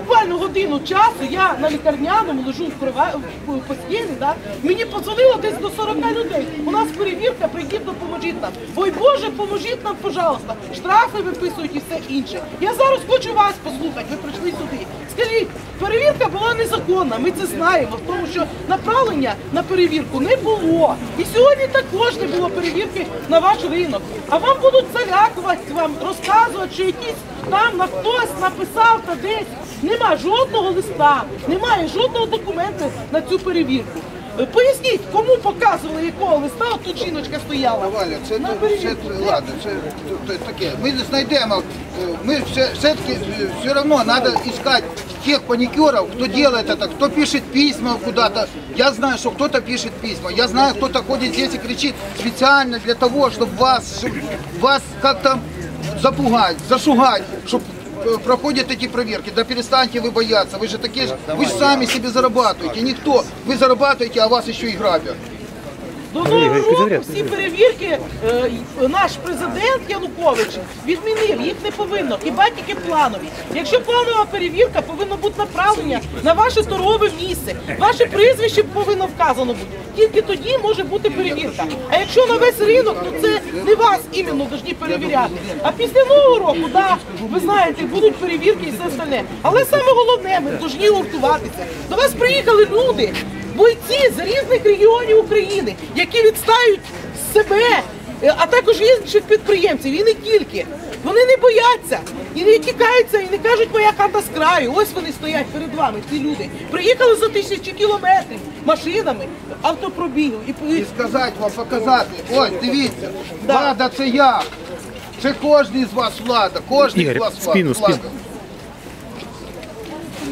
буквально годину часу я на лікарняному лежу в крива- постілі, да? мені подзвонило десь до 40 людей. У нас перевірка, прийдіть, допоможіть нам. Ой Боже, поможіть нам, пожалуйста. Штрафи виписують і все інше. Я зараз хочу вас послухати, ви прийшли сюди. Скажіть, перевірка була незаконна, ми це знаємо, тому що направлення на перевірку не було. І сьогодні також не було перевірки на ваш ринок. А вам будуть залякувати, вам розказувати, що якісь там на хтось написав та десь. Нема жодного листа, немає жодного документу на цю перевірку. Е, Поясніть, кому показували якого листа, от тут жіночка стояла. Валя, це, на це, перевірку. це ладно, це, це таке. Ми не знайдемо. е, Ми все, все-таки е, все равно надо искать тех паникеров, кто делает это, кто пишет письма куда-то. Я знаю, что кто-то пишет письма. Я знаю, кто-то ходит здесь и кричит специально для того, чтобы вас, чтоб вас как-то запугать, зашугать, чтобы проходят эти проверки. Да перестаньте вы бояться. Вы же такие же, вы же сами себе зарабатываете. Никто. Вы зарабатываете, а вас еще и грабят. До нового року всі перевірки е, наш президент Янукович відмінив, їх не повинно, хіба тільки планові. Якщо планова перевірка, повинно бути направлення на ваше торгове місце, ваше прізвище повинно вказано бути. Тільки тоді може бути перевірка. А якщо на весь ринок, то це не вас іменно повинні перевіряти. А після нового року, да, ви знаєте, будуть перевірки і все остальне. Але саме головне, ми повинні гуртуватися. До вас приїхали люди бойці з різних регіонів України, які відстають себе, е, а також інших підприємців, і не тільки. Вони не бояться і не тікаються, і не кажуть, моя хата з краю. Ось вони стоять перед вами, ці люди. Приїхали за тисячі кілометрів машинами, автопробігу. І, і сказати вам, показати. Ось, дивіться, Да. влада це я. Це кожен з вас влада, кожен Ігор, з вас влада.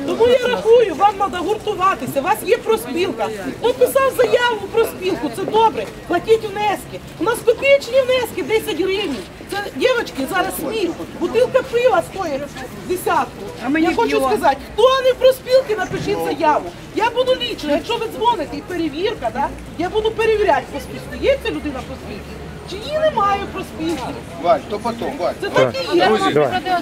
Тому я рахую, вам треба гуртуватися. У вас є проспілка. Хто писав заяву про спілку, це добре. Платіть внески. У нас копієчні внески 10 гривень. Це дівчатки зараз сміх. Бутилка пива стоїть десятку. я хочу сказати, хто не в проспілки, напишіть заяву. Я буду лічно, якщо ви дзвоните і перевірка, да, я буду перевіряти по списку. Є ця людина по спілці? Чи її немає про проспілці? Валь, то потім, Валь. Це так і є.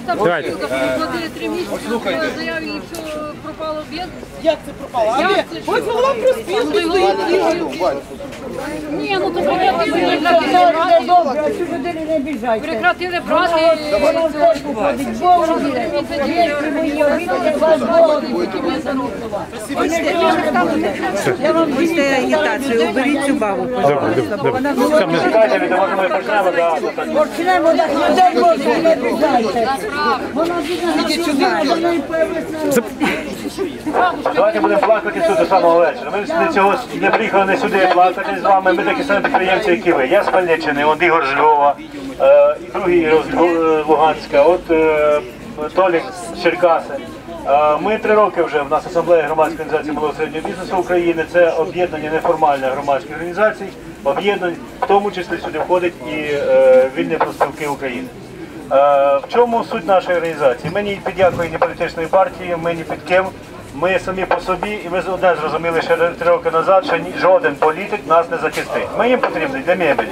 Давайте. Платили три місяці на заяві все пропало без. Як це пропало? А де? Ось голова проспілки стоїть. Валь, Валь, Ні, ну то прекратили брати. Прекратили брати. Вибачте агітацію, уберіть цю бабу, пожалуйста, бо вона ідіть сюди. Давайте будемо плакати тут до самого вечора. Ми не цього не приїхали не сюди плакати з вами. Ми такі самі підприємці, як і ви. Я з Хмельниччини, от Ігор з Львова, е, другий з е, Луганська, от е, Толік з Черкаси. Е, Ми три роки вже в нас асамблея громадської організації малого середнього бізнесу України. Це об'єднання неформальних громадських організацій, об'єднань, в тому числі сюди входить і е, вільні профспілки України. Е, В чому суть нашої організації? Ми ні під якої ні політичної партії, ми ні під ким. Ми самі по собі, і ми одне зрозуміли ще три роки назад, що жоден політик нас не захистить. Ми їм потрібні для мебелі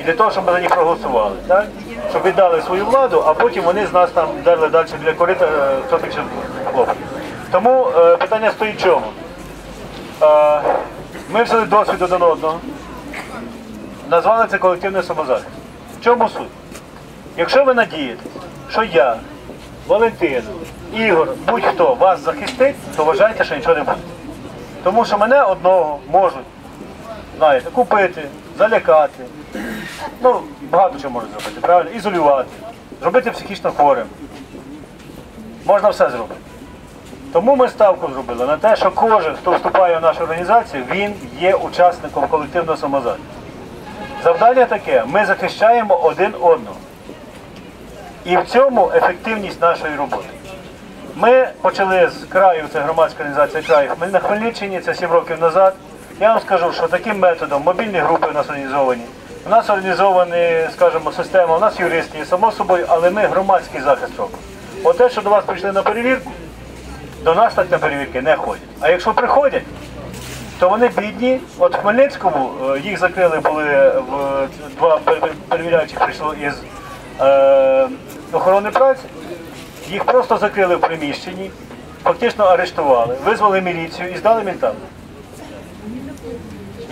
і для того, щоб ми за них проголосували, так? щоб віддали свою владу, а потім вони з нас там дали далі біля корита е, хто більше хлопців. Тому е, питання стоїть в чому? Е, ми взяли досвід один одного, назвали це колективний самозахист. В чому суть? Якщо ви надієтесь, що я, Валентина, Ігор, будь-хто вас захистить, то вважайте, що нічого не буде. Тому що мене одного можуть, знаєте, купити, залякати. Ну, багато чого можуть зробити, правильно? Ізолювати, зробити психічно хворим. Можна все зробити. Тому ми ставку зробили на те, що кожен, хто вступає в нашу організацію, він є учасником колективного самозахисту. Завдання таке: ми захищаємо один одного. І в цьому ефективність нашої роботи. Ми почали з краю, це громадська організація краю на Хмельниччині, це 7 років назад. Я вам скажу, що таким методом мобільні групи у нас організовані. У нас організована, скажімо, система, у нас юристи, само собою, але ми громадський захист робимо. От те, що до вас прийшли на перевірку, до нас так на перевірки не ходять. А якщо приходять, то вони бідні. От в Хмельницькому е, їх закрили були в два перевіряючих прийшло із е, охорони праці. Їх просто закрили в приміщенні, фактично арештували, визвали міліцію і здали ментам.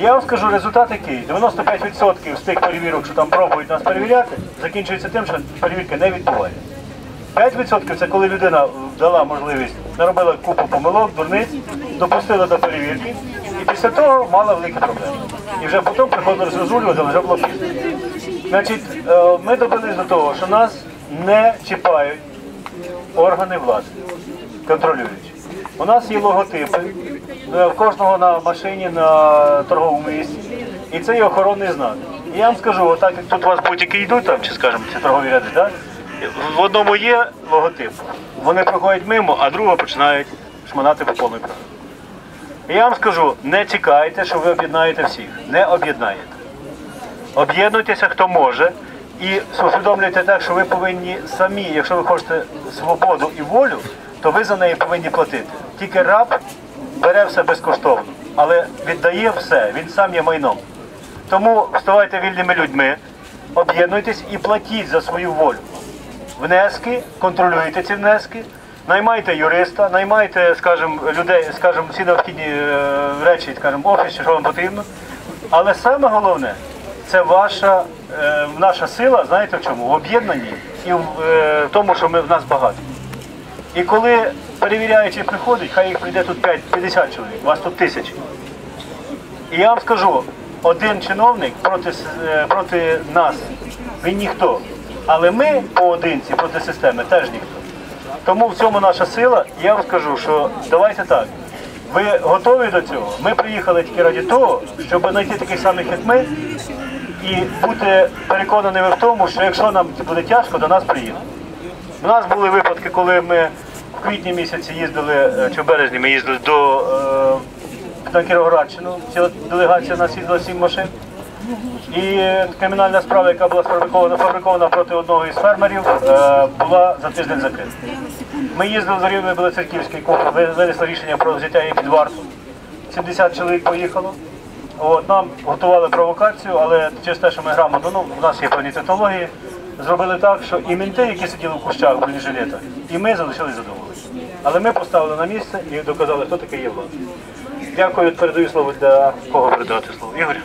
Я вам скажу результат який. 95% з тих перевірок, що там пробують нас перевіряти, закінчується тим, що перевірка не відбувається. 5% це коли людина дала можливість, наробила купу помилок, дурниць, допустила до перевірки, і після того мала великі проблеми. І вже потім приходили розрозулювати, але вже було пізно. Значить, е, ми добились до того, що нас не чіпають органи влади, контролюючі. У нас є логотипи, е, в кожного на машині, на торговому місці, і це є охоронний знак. І я вам скажу, отак як тут у вас будь-які йдуть, там, чи скажімо, ці торгові ряди, да? в одному є логотип, вони проходять мимо, а другого починають шманати по повній програмі. І я вам скажу, не чекайте, що ви об'єднаєте всіх. Не об'єднаєте. Об'єднуйтеся, хто може, і усвідомлюйте так, що ви повинні самі, якщо ви хочете свободу і волю, то ви за неї повинні платити. Тільки раб бере все безкоштовно, але віддає все, він сам є майном. Тому ставайте вільними людьми, об'єднуйтесь і платіть за свою волю. Внески, контролюйте ці внески, наймайте юриста, наймайте, скажімо, людей, скажімо, всі необхідні е, речі, скажімо, офіс, що вам потрібно. Але саме головне це ваша е, наша сила, знаєте в чому? В об'єднанні і в е, тому, що ми в нас багато. І коли перевіряючий приходить, хай їх прийде тут 5, 50 чоловік, вас тут тисячі. І я вам скажу, один чиновник проти, е, проти нас, він ніхто. Але ми поодинці проти системи теж ніхто. Тому в цьому наша сила. Я вам скажу, що давайте так. Ви готові до цього? Ми приїхали тільки раді того, щоб знайти таких самих, як ми, і бути переконаними в тому, що якщо нам буде тяжко, до нас приїдуть. У нас були випадки, коли ми в квітні місяці їздили, е, чи в березні ми їздили до е, на Кіровоградщину. Ця делегація нас їздила сім машин. І кримінальна справа, яка була сфабрикована, фабрикована проти одного із фермерів, е, була за тиждень закрита. Ми їздили з рівня Білоцерківський, ви- винесли рішення про взяття її під варту. 70 чоловік поїхало. От, нам готували провокацію, але через те, що ми грамотно, ну, у нас є певні технології, зробили так, що і менти, які сиділи в кущах в бронежилетах, і ми залишились задоволені. Але ми поставили на місце і доказали, хто такий є влада. Дякую, передаю слово для кого передати слово. Ігор?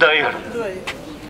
Да, Ігор. Давай.